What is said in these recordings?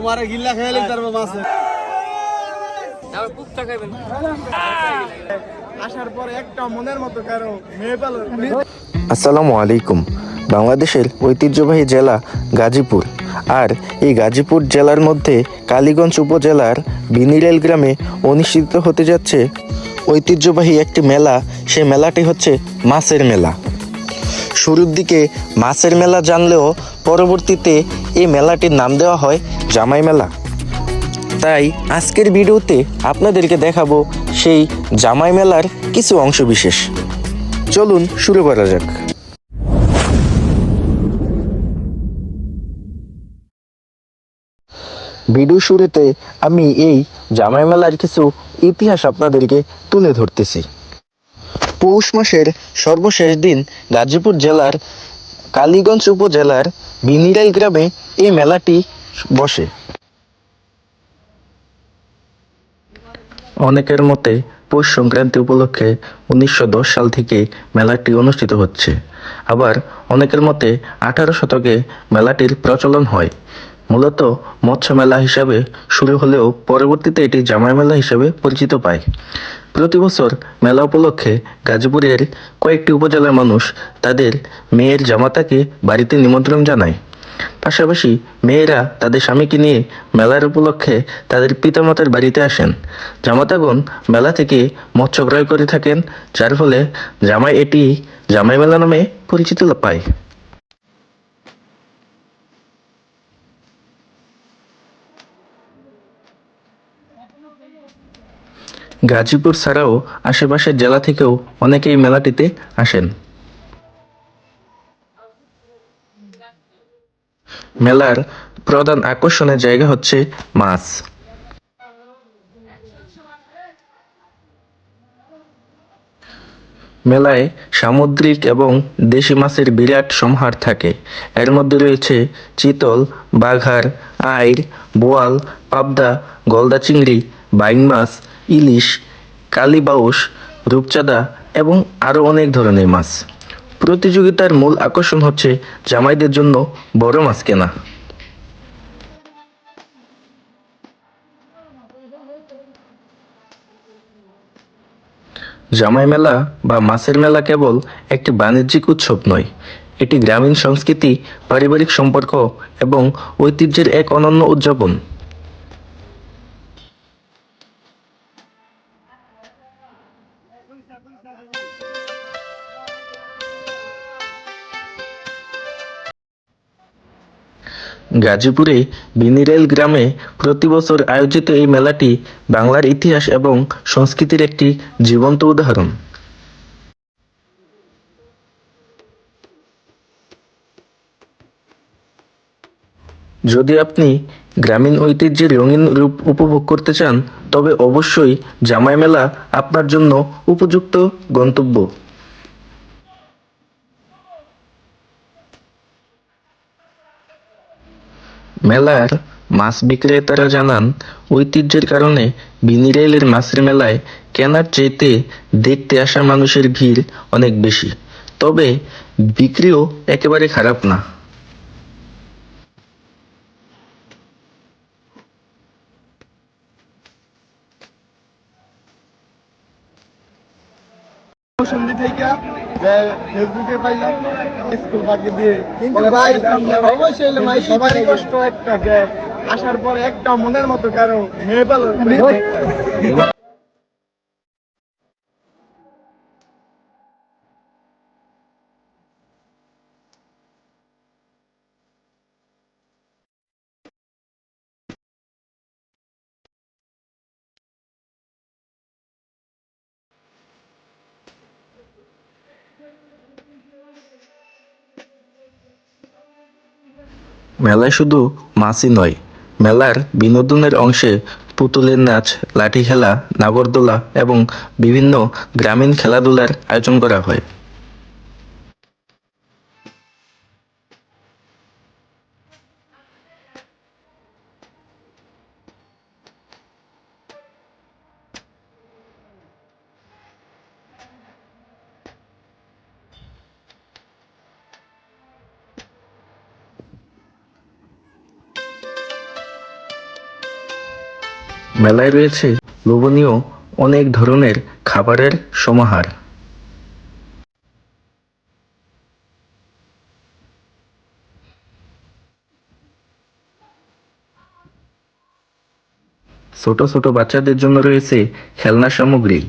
তোমার গিল্লা খেয়ে তার মাছ আসার পরে একটা মনের মতো কারও মেয়ে পেল আসসালামু আলাইকুম। বাংলাদেশের ঐতিহ্যবাহী জেলা গাজীপুর। আর এই গাজীপুর জেলার মধ্যে কালীগঞ্জ উপজেলার বিনিরেল গ্রামে অনুষ্ঠিত হতে যাচ্ছে ঐতিহ্যবাহী একটি মেলা। সে মেলাটি হচ্ছে মাছের মেলা। শুরুর দিকে মাছের মেলা জানলেও পরবর্তীতে এই মেলাটির নাম দেওয়া হয় জামাই মেলা। তাই আজকের ভিডিওতে আপনাদেরকে দেখাবো সেই জামাই মেলার কিছু অংশ বিশেষ। চলুন শুরু করা যাক। ভিডিও শুরুতে আমি এই জামাই মেলার কিছু ইতিহাস আপনাদেরকে তুলে ধরতেছি। পৌষ মাসের সর্বশেষ দিন গাজীপুর জেলার কালীগঞ্জ উপজেলার বিনিরাল গ্রামে এই মেলাটি বসে। অনেকের মতে পৌষ সংক্রান্তি উপলক্ষে উনিশশো দশ সাল থেকে মেলাটি অনুষ্ঠিত হচ্ছে। আবার অনেকের মতে আঠারো শতকে মেলাটির প্রচলন হয়। মূলত মৎস্য মেলা হিসাবে শুরু হলেও পরবর্তীতে এটি জামাই মেলা হিসাবে পরিচিত পায়। প্রতি বছর মেলা উপলক্ষে গাজীপুরের কয়েকটি উপজেলার মানুষ তাদের মেয়ের জামাতাকে বাড়িতে নিমন্ত্রণ জানায়। পাশাপাশি মেয়েরা তাদের স্বামীকে নিয়ে মেলার উপলক্ষে তাদের পিতামাতার বাড়িতে আসেন। জামাতাগণ মেলা থেকে মৎস্য ক্রয় করে থাকেন, যার ফলে জামাই এটি জামাই মেলা নামে পরিচিত পায়। গাজীপুর ছাড়াও আশেপাশের জেলা থেকেও অনেকেই মেলাটিতে আসেন। মেলার প্রধান আকর্ষণের জায়গা হচ্ছে মাছ। মেলায় সামুদ্রিক এবং দেশি মাছের বিরাট সমাহার থাকে। এর মধ্যে রয়েছে চিতল, বাঘার আইর বোয়াল, পাবদা, গলদা চিংড়ি বাইং মাছ ইলিশ কালীবাউস রূপচাঁদা এবং আরও অনেক ধরনের মাছ। প্রতিযোগিতার মূল আকর্ষণ হচ্ছে জামাইদের জন্য বড় মাছ কেনা। জামাই মেলা বা মাছের মেলা কেবল একটি বাণিজ্যিক উৎসব নয়, এটি গ্রামীণ সংস্কৃতি, পারিবারিক সম্পর্ক এবং ঐতিহ্যের এক অনন্য উদযাপন। গাজীপুরে বিনিরেল গ্রামে প্রতি বছর আয়োজিত এই মেলাটি বাংলার ইতিহাস এবং সংস্কৃতির একটি জীবন্ত উদাহরণ। যদি আপনি গ্রামীণ ঐতিহ্যের রঙিন রূপ উপভোগ করতে চান, তবে অবশ্যই জামাই মেলা আপনার জন্য উপযুক্ত গন্তব্য। মেলার মাছ বিক্রেতারা জানান, ঐতিহ্যের কারণে বিনিরেলের মাছের মেলায় কেনার চাইতে দেখতে আসা মানুষের ভিড় অনেক বেশি। তবে বিক্রিও একেবারে খারাপ না। সন্ধি থেকে ফেসবুকে পাইলাম স্কুল দিয়ে অবশ্যই কষ্ট একটা আসার পর একটা মনের মতো কারণ মেয়ে পেল। মেলায় শুধু মাছই নয়, মেলার বিনোদনের অংশে পুতুলের নাচ, লাঠি খেলা, নাগরদোলা এবং বিভিন্ন গ্রামীণ খেলাধুলার আয়োজন করা হয়। মেলায় রয়েছে লোভনীয় অনেক ধরনের খাবারের সমাহার। ছোট ছোট বাচ্চাদের জন্য রয়েছে খেলনা সামগ্রী।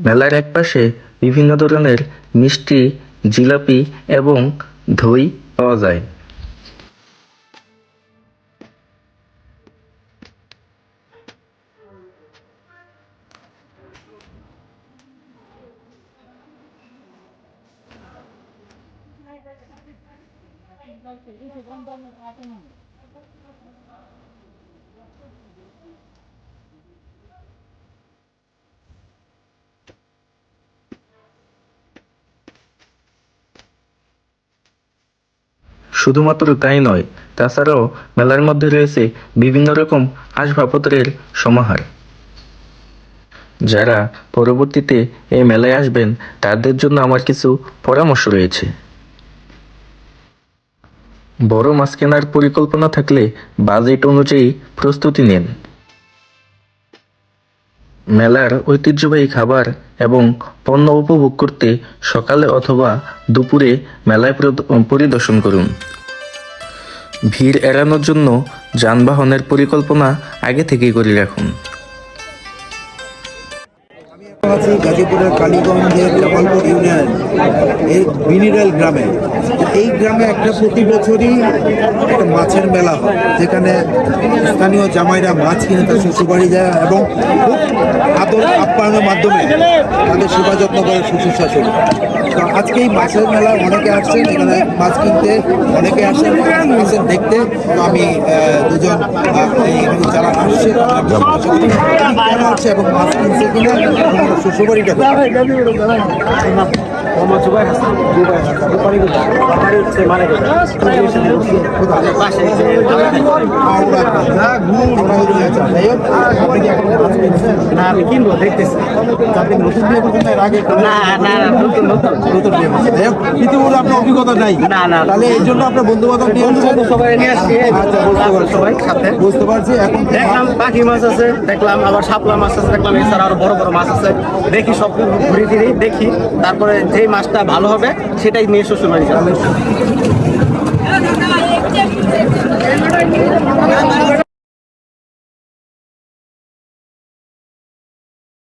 মেলার একপাশে বিভিন্ন ধরনের মিষ্টি জিলাপি এবং দই পাওয়া যায়। শুধুমাত্র তাই নয়, তাছাড়াও মেলার মধ্যে রয়েছে বিভিন্ন রকম আসবাবপত্রের সমাহার। যারা পরবর্তীতে এই মেলায় আসবেন, তাদের জন্য আমার কিছু পরামর্শ রয়েছে। বড় মাছ কেনার পরিকল্পনা থাকলে বাজেট অনুযায়ী প্রস্তুতি নিন। মেলার ঐতিহ্যবাহী খাবার এবং পণ্য উপভোগ করতে সকালে অথবা দুপুরে মেলায় প্রদ- পরিদর্শন করুন। ভিড় এড়ানোর জন্য যানবাহনের পরিকল্পনা আগে থেকেই করে রাখুন। আছি গাজীপুরের কালীগঞ্জের জামালপুর ইউনিয়ন, এই মিনিরাল গ্রামে। এই গ্রামে একটা প্রতি বছরই একটা মাছের মেলা হয়, যেখানে স্থানীয় জামাইরা মাছ কিনে তার শ্বশুরবাড়ি যায় এবং খুব আদর আপ্যায়নের মাধ্যমে তাদের সেবা যত্ন করে শ্বশুর শাশুড়ি। তো আজকে এই মাছের মেলা অনেকে আসছেন, এখানে মাছ কিনতে অনেকে আসেন আসেন দেখতে। তো আমি দুজন যারা আসছে তারা আসছে এবং মাছ কিনছে কিনা কোথায়? মোহাম্মদ জুবাই হাসান। জুবাই হাসান। কোথায়? বাড়ি হচ্ছে মানিকগঞ্জ। পাশে না আমি কিনবো দেখতেছি। আপনি নতুন বিয়ে করছেন না আগে না না না নতুন নতুন। নতুন বিয়ে করছেন ইতিমধ্যে আপনার অভিজ্ঞতা নাই। না, না। তাহলে এই জন্য আপনার বন্ধু বান্ধব নিয়ে আসছেন। সবাই নিয়ে আসছি। আচ্ছা বুঝতে পারছি। সবাই সাথে। বুঝতে পারছি। এখন দেখলাম পাখি মাছ আছে দেখলাম আবার শাপলা মাছ আছে দেখলাম এছাড়া আরও বড় বড় মাছ আছে। দেখি সব ঘুরে ফিরে দেখি। তারপরে যেই মাছটা ভালো হবে সেটাই মেয়ে শ্বশুর বাড়ি যাব।